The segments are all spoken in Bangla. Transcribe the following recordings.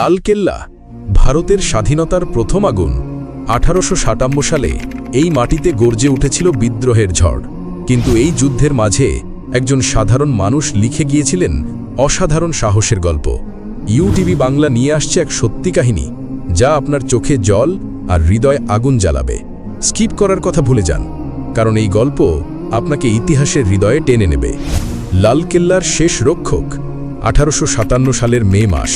লালকেল্লা ভারতের স্বাধীনতার প্রথম আগুন, আঠারোশো সাতান্ন সালে এই মাটিতে গর্জে উঠেছিল বিদ্রোহের ঝড়। কিন্তু এই যুদ্ধের মাঝে একজন সাধারণ মানুষ লিখে গিয়েছিলেন অসাধারণ সাহসের গল্প। ইউটিভি বাংলা নিয়ে আসছে এক সত্যি কাহিনী, যা আপনার চোখে জল আর হৃদয় আগুন জ্বালাবে। স্কিপ করার কথা ভুলে যান, কারণ এই গল্প আপনাকে ইতিহাসের হৃদয়ে টেনে নেবে। লালকেল্লার শেষ রক্ষক, আঠারোশো সাতান্ন সালের মে মাস।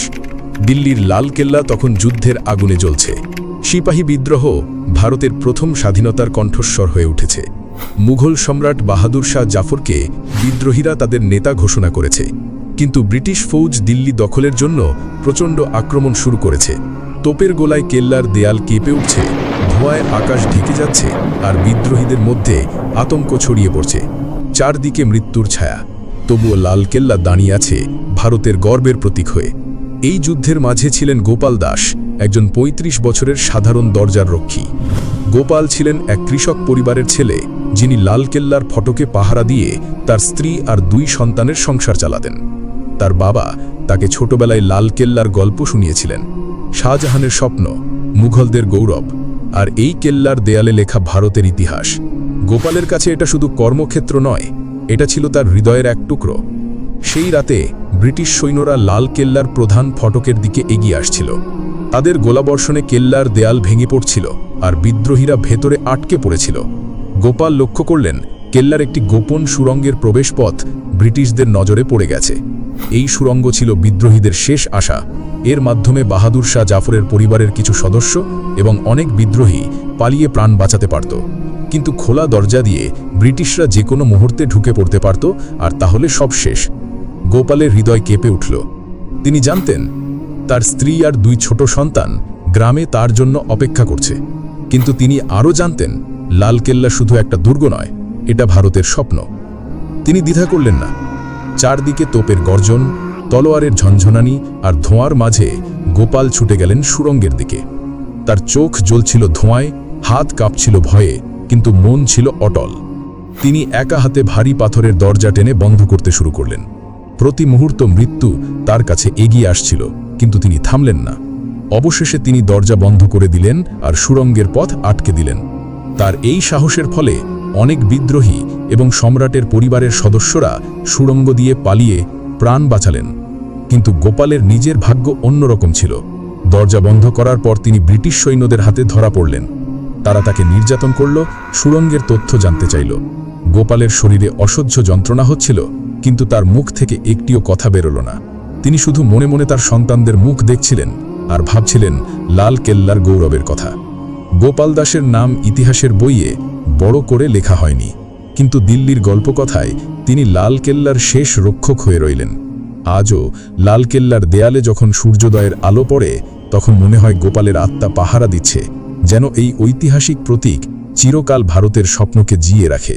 দিল্লির লালকেল্লা তখন যুদ্ধের আগুনে জ্বলছে। সিপাহী বিদ্রোহ ভারতের প্রথম স্বাধীনতার কণ্ঠস্বর হয়ে উঠেছে। মুঘল সম্রাট বাহাদুর শাহ জাফরকে বিদ্রোহীরা তাদের নেতা ঘোষণা করেছে। কিন্তু ব্রিটিশ ফৌজ দিল্লি দখলের জন্য প্রচণ্ড আক্রমণ শুরু করেছে। তোপের গোলায় কেল্লার দেয়াল কেঁপে উঠছে, ধোঁয়ায় আকাশ ঢেকে যাচ্ছে আর বিদ্রোহীদের মধ্যে আতঙ্ক ছড়িয়ে পড়ছে। চারদিকে মৃত্যুর ছায়া। তবুও লালকেল্লা দাঁড়িয়ে আছে ভারতের গর্বের প্রতীক হয়ে। এই যুদ্ধের মাঝে ছিলেন গোপাল দাস, একজন ৩৫ বছরের সাধারণ দরজার রক্ষী। গোপাল ছিলেন এক কৃষক পরিবারের ছেলে, যিনি লালকেল্লার ফটকে পাহারা দিয়ে তার স্ত্রী আর দুই সন্তানের সংসার চালাতেন। তার বাবা তাকে ছোটবেলায় লালকেল্লার গল্প শুনিয়েছিলেন। শাহজাহানের স্বপ্ন, মুঘলদের গৌরব, আর এই কেল্লার দেয়ালে লেখা ভারতের ইতিহাস। গোপালের কাছে এটা শুধু কর্মক্ষেত্র নয়, এটা ছিল তার হৃদয়ের এক টুকরো। সেই রাতে ব্রিটিশ সৈন্যরা লাল কেল্লার প্রধান ফটকের দিকে এগিয়ে আসছিল। তাদের গোলাবর্ষণে কেল্লার দেয়াল ভেঙে পড়ছিল আর বিদ্রোহীরা ভেতরে আটকে পড়েছিল। গোপাল লক্ষ্য করলেন, কেল্লার একটি গোপন সুরঙ্গের প্রবেশপথ ব্রিটিশদের নজরে পড়ে গেছে। এই সুরঙ্গ ছিল বিদ্রোহীদের শেষ আশা। এর মাধ্যমে বাহাদুর শাহ জাফরের পরিবারের কিছু সদস্য এবং অনেক বিদ্রোহী পালিয়ে প্রাণ বাঁচাতে পারত। কিন্তু খোলা দরজা দিয়ে ব্রিটিশরা যে কোনো মুহূর্তে ঢুকে পড়তে পারত আর তাহলে সব শেষ। গোপালের হৃদয় কেঁপে উঠল। তিনি জানতেন, তার স্ত্রী আর দুই ছোট সন্তান গ্রামে তার জন্য অপেক্ষা করছে। কিন্তু তিনি আরও জানতেন, লালকেল্লা শুধু একটা দুর্গ নয়, এটা ভারতের স্বপ্ন। তিনি দ্বিধা করলেন না। চারদিকে তোপের গর্জন, তলোয়ারের ঝনঝনানি আর ধোঁয়ার মাঝে গোপাল ছুটে গেলেন সুরঙ্গের দিকে। তার চোখ জ্বলছিল ধোঁয়ায়, হাত কাঁপছিল ভয়ে, কিন্তু মন ছিল অটল। তিনি একা হাতে ভারী পাথরের দরজা টেনে বন্ধ করতে শুরু করলেন। প্রতি মুহূর্ত মৃত্যু তার কাছে এগিয়ে আসছিল, কিন্তু তিনি থামলেন না। অবশেষে তিনি দরজা বন্ধ করে দিলেন আর সুরঙ্গের পথ আটকে দিলেন। তার এই সাহসের ফলে অনেক বিদ্রোহী এবং সম্রাটের পরিবারের সদস্যরা সুড়ঙ্গ দিয়ে পালিয়ে প্রাণ বাঁচালেন। কিন্তু গোপালের নিজের ভাগ্য অন্যরকম ছিল। দরজা বন্ধ করার পর তিনি ব্রিটিশ সৈন্যদের হাতে ধরা পড়লেন। তারা তাকে নির্যাতন করল সুড়ঙ্গের তথ্য জানতে চাইল। গোপালের শরীরে অসহ্য যন্ত্রণা হচ্ছিল। কিন্তু তার মুখ থেকে একটিও কথা বেরোল না। তিনি শুধু মনে মনে তার সন্তানদের মুখ দেখছিলেন আর ভাবছিলেন লাল কেল্লার গৌরবের কথা। গোপাল দাসের নাম ইতিহাসের বইয়ে বড় করে লেখা হয়নি, কিন্তু দিল্লির গল্পকথায় তিনি লাল কেল্লার শেষ রক্ষক হয়ে রইলেন। আজও লাল কেল্লার দেয়ালে যখন সূর্যোদয়ের আলো পড়ে, তখন মনে হয় গোপালের আত্মা পাহারা দিচ্ছে, যেন এই ঐতিহাসিক প্রতীক চিরকাল ভারতের স্বপ্নকে জিয়ে রাখে।